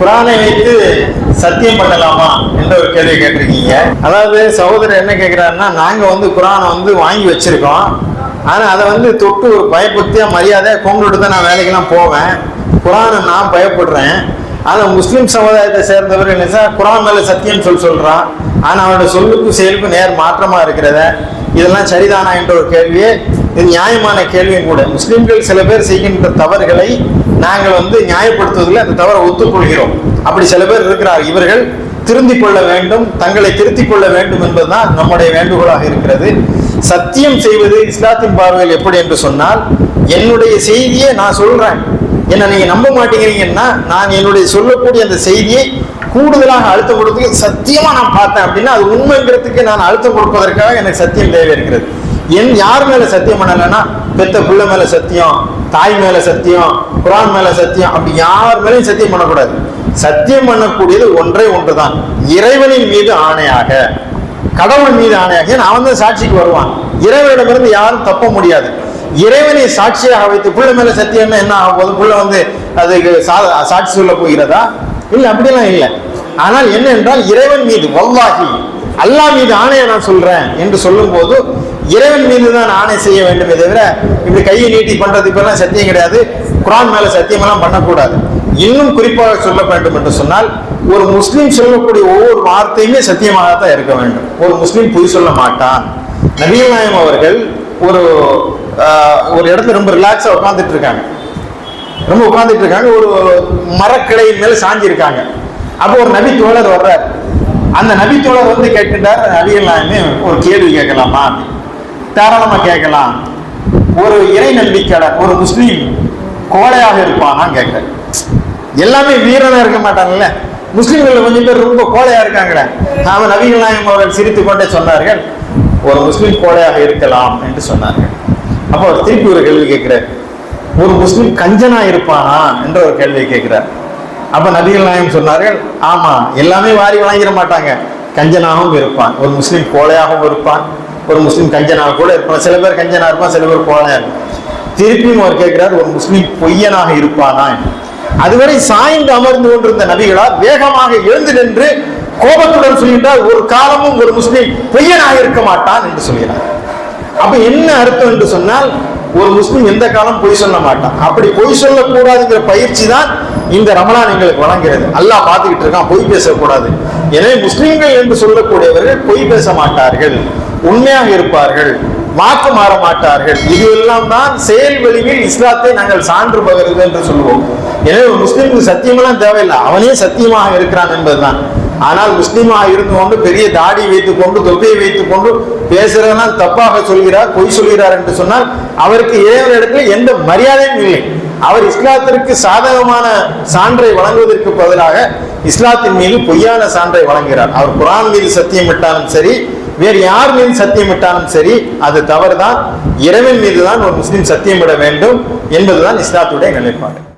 குரானை வைத்து சத்தியம் பண்ணலாமா என்ற ஒரு கேள்வி கேட்டிருக்கீங்க. அதாவது சகோதரர் என்ன கேட்கிறாருன்னா நாங்க வந்து குரானை வந்து வாங்கி வச்சிருக்கோம். ஆனா அதை வந்து தொட்டு ஒரு பயபக்தியா மரியாதையா கொண்டுட்டு தான் நான் வேலைக்கெல்லாம் போவேன். குரானை நான் பயப்படுறேன். ஆனா முஸ்லிம் சமுதாயத்தை சேர்ந்தவர் என்ன சார் குரான் மேல சத்தியம் சொல் சொல்றான் ஆனா அவனோட சொல்லுக்கும் செயலுக்கும் நேர் மாற்றமா இருக்கிறத இதெல்லாம் சரிதானா என்ற ஒரு கேள்வியே இது நியாயமான கேள்வியும் கூட. முஸ்லீம்கள் சில பேர் செய்கின்ற தவறுகளை நாங்கள் வந்து நியாயப்படுத்துவதில் அந்த தவறை ஒத்துக்கொள்கிறோம். அப்படி சில பேர் இருக்கிறார் இவர்கள் திருந்திக் கொள்ள வேண்டும் தங்களை திருத்திக் கொள்ள வேண்டும் என்பதுதான் நம்முடைய வேண்டுகோளாக இருக்கிறது. சத்தியம் செய்வது இஸ்லாத்தின் பார்வையில் எப்படி என்று சொன்னால் என்னுடைய செய்தியை நான் சொல்றேன். என்ன நீங்க நம்ப மாட்டேங்கிறீங்கன்னா நான் என்னுடைய சொல்லக்கூடிய அந்த செய்தியை கூடுதலாக அழுத்தம் கொடுத்து சத்தியமா நான் பார்த்தேன் அப்படின்னா அது உண்மைங்கிறதுக்கு நான் அழுத்தம் கொடுப்பதற்காக எனக்கு சத்தியம் தேவை இருக்கிறது. என் யார் மேல சத்தியம் பண்ணலைன்னா பெத்த பிள்ளை மேல சத்தியம் தாய் மேல சத்தியம் குரான் மேல சத்தியம் அப்படி யார் மேலேயும் சத்தியம் பண்ணக்கூடாது. சத்தியம் பண்ணக்கூடியது ஒன்றே ஒன்றுதான். இறைவனின் மீது ஆணையாக. கடவுள் மீது ஆணையாக. ஏன்னா அவன் தான் சாட்சிக்கு வருவான். இறைவனிடமிருந்து யாரும் தப்ப முடியாது. இறைவனை சாட்சியாக வைத்து புள்ள மேல சத்தியம்னா என்ன ஆகும் போது புள்ள வந்து அதுக்கு சா- சாட்சி சொல்ல போகிறதா? இல்லை அப்படிலாம் இல்லை. ஆனால் என்ன என்றால் இறைவன் மீது வல்லாகி அல்லாஹ் மீது ஆணையை நான் சொல்றேன் என்று சொல்லும் போது இறைவன் மீது தான் ஆணை செய்ய வேண்டுமே தவிர இப்படி கையை நீட்டி பண்றது இப்பெல்லாம் சத்தியம் கிடையாது. குரான் மேல சத்தியமெல்லாம் பண்ணக்கூடாது. இன்னும் குறிப்பாக சொல்ல வேண்டும் என்று சொன்னால் ஒரு முஸ்லீம் சொல்லக்கூடிய ஒவ்வொரு வார்த்தையுமே சத்தியமாகத்தான் இருக்க வேண்டும். ஒரு முஸ்லீம் பொய் சொல்ல மாட்டான். நபிகள் நாயம் அவர்கள் ஒரு ஒரு இடத்துல ரொம்ப ரிலாக்ஸா உட்காந்துட்டு இருக்காங்க. ரொம்ப உட்காந்துட்டு இருக்காங்க. ஒரு மரக்கிளையின் மேல சாஞ்சி இருக்காங்க. அப்போ ஒரு நபி தோழர் வர்றார். அந்த நபி தோழர் வந்து கேட்டுட்டார் நபிகள் நாயமே ஒரு கேள்வி கேட்கலாமா? தாராளமா கேட்கலாம். ஒரு இறை நம்பிக்கையாளர் ஒரு முஸ்லீம் கோழையாக இருப்பானா கேட்க எல்லாமே வீரனா இருக்க மாட்டாங்கல்ல? முஸ்லீம்கள் கொஞ்சம் பேர் ரொம்ப கோழையா இருக்காங்களே. அவன் நவீன நாயகம் அவர்கள் சிரித்து கொண்டே சொன்னார்கள் ஒரு முஸ்லீம் கோழையாக இருக்கலாம் என்று சொன்னார்கள். அப்போ அவர் திருப்பி ஒரு கேள்வி கேட்கிறார் ஒரு முஸ்லீம் கஞ்சனா இருப்பானா? என்ற ஒரு கேள்வியை கேட்கிறார். அப்ப நபிகள் நாயகம் சொன்னார்கள் ஆமா எல்லாமே வாரி வழங்கிட மாட்டாங்க. கஞ்சனாகவும் இருப்பான் ஒரு முஸ்லீம் கோழையாகவும் இருப்பான் ஒரு முஸ்லீம் கஞ்சனாக கூட இருப்பான் சில பேர் கஞ்சனா இருப்பான் சில பேர் கோழையா இருப்பான் திருப்பியும் அவர் கேட்கிறார் ஒரு முஸ்லீம் பொய்யனாக இருப்பானா? அதுவரை சாய்ந்து அமர்ந்து கொண்டிருந்த நபிகளால் வேகமாக எழுந்து நின்று கோபத்துடன் சொல்கின்றார் ஒரு காலமும் ஒரு முஸ்லீம் பொய்யனாக இருக்க மாட்டான் என்று சொல்கிறார். அப்ப என்ன அர்த்தம் என்று சொன்னால் ஒரு முஸ்லீம் எந்த காலம் பொய் சொல்ல மாட்டான். அப்படி பொய் சொல்லக்கூடாதுங்கிற பயிற்சி தான் இந்த ரமலான் எங்களுக்கு வழங்குகிறது. அல்லாஹ் பார்த்துக்கிட்டு இருக்கான் பொய் பேசக்கூடாது. எனவே முஸ்லீம்கள் என்று சொல்லக்கூடியவர்கள் பொய் பேச மாட்டார்கள். உண்மையாக இருப்பார்கள் வாக்கு மாற மாட்டார்கள். இது எல்லாம் தான் செயல் வழியில் இஸ்லாத்தை நாங்கள் சான்று பகருது என்று சொல்லுவோம். எனவே ஒரு சத்தியமெல்லாம் தேவையில்லை. அவனே சத்தியமாக இருக்கிறான் என்பதுதான். ஆனால் முஸ்லீமாக இருந்து கொண்டு பெரிய தாடி வைத்துக் கொண்டு தொப்பியை வைத்துக் கொண்டு பேசுறதெல்லாம் தப்பாக சொல்கிறார் பொய் சொல்கிறார் என்று சொன்னால் அவருக்கு இறைவனிடத்தில் எந்த மரியாதையும் இல்லை. அவர் இஸ்லாத்திற்கு சாதகமான சான்றை வழங்குவதற்கு பதிலாக இஸ்லாத்தின் மீது பொய்யான சான்றை வழங்குகிறார். அவர் குரான் மீது சத்தியமிட்டாலும் சரி வேறு யார் மீது சத்தியமிட்டாலும் சரி அது தவறுதான். இறைவன் மீதுதான் ஒரு முஸ்லீம் சத்தியமிட வேண்டும் என்பதுதான் இஸ்லாத்துடைய நிலைப்பாடு.